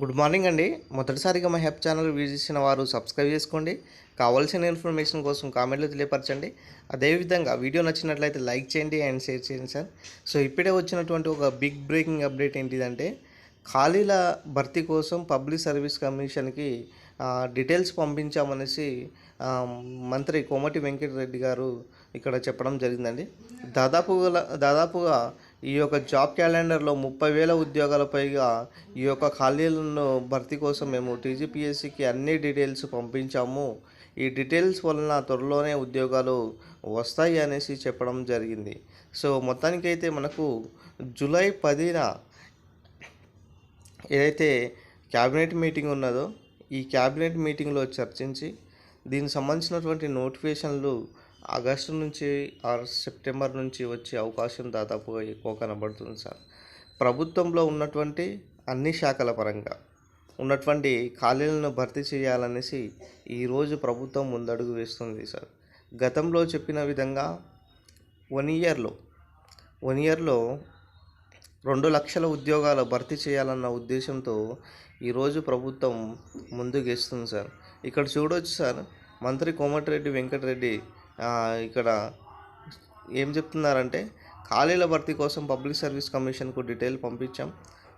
Good morning అండి. మొదటిసారిగా మా హెల్ప్ ఛానల్ విజిట్ చేసిన వారు సబ్స్క్రైబ్ చేసుకోండి. కావాల్సిన ఇన్ఫర్మేషన్ కోసం కామెంట్లో తెలియపరచండి. అదేవిధంగా వీడియో నచ్చినట్లయితే లైక్ చేయండి అండ్ షేర్ చేయండి సార్. సో ఇప్పుడే వచ్చినటువంటి ఒక బిగ్ బ్రేకింగ్ అప్డేట్ ఏంటిదంటే ఖాళీల భర్తీ కోసం పబ్లిక్ సర్వీస్ కమిషన్కి డీటెయిల్స్ పంపించామనేసి మంత్రి కోమటి వెంకటరెడ్డి గారు ఇక్కడ చెప్పడం జరిగిందండి. దాదాపుగా దాదాపుగా ఈ యొక్క జాబ్ క్యాలెండర్లో ముప్పై వేల ఉద్యోగాల పైగా ఈ యొక్క ఖాళీలను భర్తీ కోసం మేము టీజీపీఎస్సికి అన్ని డీటెయిల్స్ పంపించాము. ఈ డీటెయిల్స్ వలన త్వరలోనే ఉద్యోగాలు వస్తాయి అనేసి చెప్పడం జరిగింది. సో మొత్తానికైతే మనకు జూలై పదిన ఏదైతే క్యాబినెట్ మీటింగ్ ఉన్నదో ఈ క్యాబినెట్ మీటింగ్లో చర్చించి దీనికి సంబంధించినటువంటి నోటిఫికేషన్లు ఆగస్టు నుంచి ఆర్ సెప్టెంబర్ నుంచి వచ్చే అవకాశం దాదాపుగా ఎక్కువ కనబడుతుంది సార్. ప్రభుత్వంలో ఉన్నటువంటి అన్ని శాఖల పరంగా ఉన్నటువంటి ఖాళీలను భర్తీ చేయాలనేసి ఈరోజు ప్రభుత్వం ముందడుగు వేస్తుంది సార్. గతంలో చెప్పిన విధంగా వన్ ఇయర్లో వన్ ఇయర్లో రెండు లక్షల ఉద్యోగాలు భర్తీ చేయాలన్న ఉద్దేశంతో ఈరోజు ప్రభుత్వం ముందుకేస్తుంది సార్. ఇక్కడ చూడవచ్చు సార్ మంత్రి కోమటిరెడ్డి వెంకటరెడ్డి ఇక్కడ ఏం చెప్తున్నారంటే ఖాళీల భర్తీ కోసం పబ్లిక్ సర్వీస్ కమిషన్కు డీటెయిల్ పంపించాం.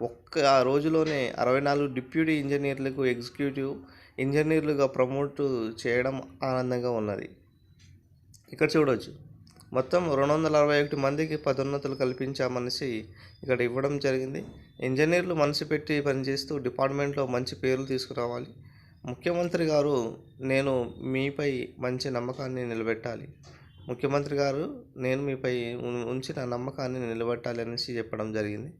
ఒక్క రోజులోనే అరవై నాలుగు డిప్యూటీ ఇంజనీర్లకు ఎగ్జిక్యూటివ్ ఇంజనీర్లుగా ప్రమోట్ చేయడం ఆనందంగా ఉన్నది. ఇక్కడ చూడవచ్చు మొత్తం రెండు వందల అరవై ఒకటి మందికి పదోన్నతులు కల్పించామనేసి ఇక్కడ ఇవ్వడం జరిగింది. ఇంజనీర్లు మనసు పెట్టి పనిచేస్తూ డిపార్ట్మెంట్లో మంచి పేర్లు తీసుకురావాలి. ముఖ్యమంత్రి గారు నేను మీపై మంచి నమ్మకాన్ని నిలబెట్టాలి. ముఖ్యమంత్రి గారు నేను మీపై ఉం- ఉంచిన నమ్మకాన్ని నిలబెట్టాలి అనేసి చెప్పడం జరిగింది.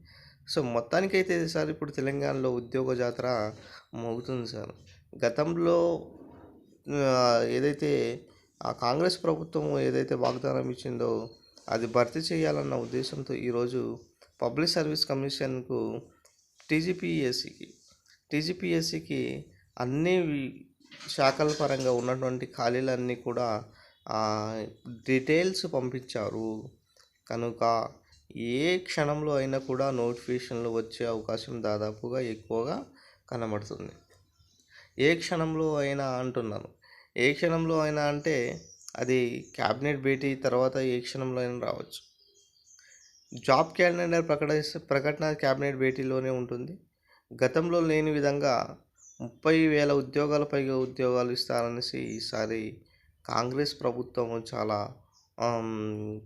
సో మొత్తానికైతే సార్ ఇప్పుడు తెలంగాణలో ఉద్యోగ జాతర మోగుతుంది సార్. గతంలో ఏదైతే ఆ కాంగ్రెస్ ప్రభుత్వం ఏదైతే వాగ్దానం ఇచ్చిందో అది భర్తీ చేయాలన్న ఉద్దేశంతో ఈరోజు పబ్లిక్ సర్వీస్ కమిషన్కు టీజీపీఎస్సికి టీజీపీఎస్సికి అన్ని శాఖల పరంగా ఉన్నటువంటి ఖాళీలన్నీ కూడా డీటెయిల్స్ పంపించారు. కనుక ఏ క్షణంలో అయినా కూడా నోటిఫికేషన్లు వచ్చే అవకాశం దాదాపుగా ఎక్కువగా కనబడుతుంది. ఏ క్షణంలో అయినా అంటున్నాను. ఏ క్షణంలో అయినా అంటే అది క్యాబినెట్ భేటీ తర్వాత ఏ క్షణంలో అయినా రావచ్చు. జాబ్ క్యాలెండర్ ప్రకట ప్రకటన క్యాబినెట్ భేటీలోనే ఉంటుంది. గతంలో లేని విధంగా ముప్పై వేల ఉద్యోగాల పైగా ఉద్యోగాలు ఇస్తారనేసి ఈసారి కాంగ్రెస్ ప్రభుత్వం చాలా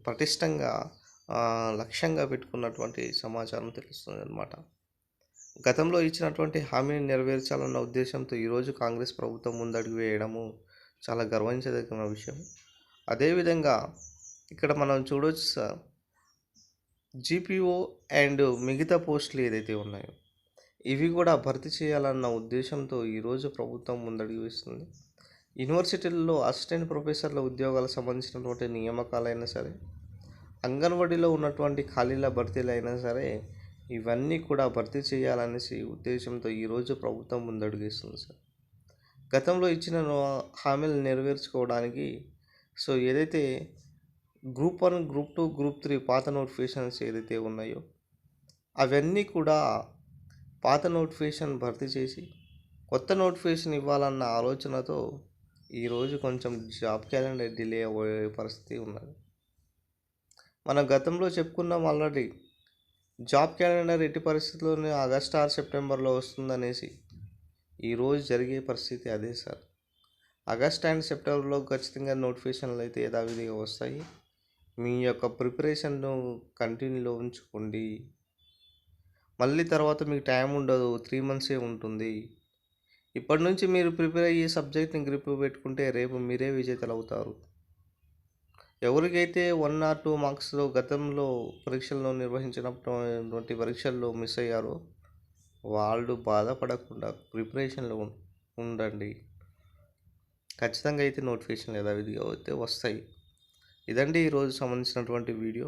పటిష్టంగా లక్ష్యంగా పెట్టుకున్నటువంటి సమాచారం తెలుస్తుంది అన్నమాట గతంలో ఇచ్చినటువంటి హామీని నెరవేర్చాలన్న ఉద్దేశంతో ఈరోజు కాంగ్రెస్ ప్రభుత్వం ముందడుగు వేయడము చాలా గర్వించదగిన విషయం. అదేవిధంగా ఇక్కడ మనం చూడవచ్చు సార్ జీపీఓ అండ్ మిగతా పోస్టులు ఏదైతే ఉన్నాయో ఇవి కూడా భర్తీ చేయాలన్న ఉద్దేశంతో ఈరోజు ప్రభుత్వం ముందడుగు వేస్తుంది. యూనివర్సిటీల్లో అసిస్టెంట్ ప్రొఫెసర్ల ఉద్యోగాలకు సంబంధించినటువంటి నియామకాలైనా సరే అంగన్వాడీలో ఉన్నటువంటి ఖాళీల భర్తీలైనా సరే ఇవన్నీ కూడా భర్తీ చేయాలనేసి ఉద్దేశంతో ఈరోజు ప్రభుత్వం ముందడుగేస్తుంది సార్. గతంలో ఇచ్చిన నో- హామీలు నెరవేర్చుకోవడానికి సో ఏదైతే group one group two group three పాత నోటిఫికేషన్స్ ఏదైతే ఉన్నాయో అవన్నీ కూడా పాత నోటిఫికేషన్ భర్తీ చేసి కొత్త నోటిఫికేషన్ ఇవ్వాలన్న ఆలోచనతో ఈరోజు కొంచెం జాబ్ క్యాలెండర్ డిలే అయ్యే పరిస్థితి ఉన్నది. మనం గతంలో చెప్పుకున్నాం ఆల్రెడీ. జాబ్ క్యాలెండర్ ఎట్టి పరిస్థితుల్లోనే ఆగస్ట్ ఆర్ సెప్టెంబర్లో వస్తుందనేసి ఈరోజు జరిగే పరిస్థితి అదే సార్. ఆగస్ట్ అండ్ సెప్టెంబర్లో ఖచ్చితంగా నోటిఫికేషన్లు అయితే యథావిధిగా వస్తాయి. మీ యొక్క ప్రిపరేషన్ను కంటిన్యూలో ఉంచుకోండి. మళ్ళీ తర్వాత మీకు టైం ఉండదు త్రీ మంత్సే ఉంటుంది. ఇప్పటి నుంచి మీరు ప్రిపేర్ అయ్యే సబ్జెక్ట్ని గ్రిప్ పెట్టుకుంటే రేపు మీరే విజేతలు అవుతారు. ఎవరికైతే వన్ ఆర్ టూ మార్క్స్లో గతంలో పరీక్షల్లో నిర్వహించినటువంటి పరీక్షల్లో మిస్ అయ్యారో వాళ్ళు బాధపడకుండా ప్రిపరేషన్లో ఉండండి. ఖచ్చితంగా అయితే నోటిఫికేషన్ యథావిధిగా అయితే వస్తాయి. ఇదండి ఈరోజు సంబంధించినటువంటి వీడియో.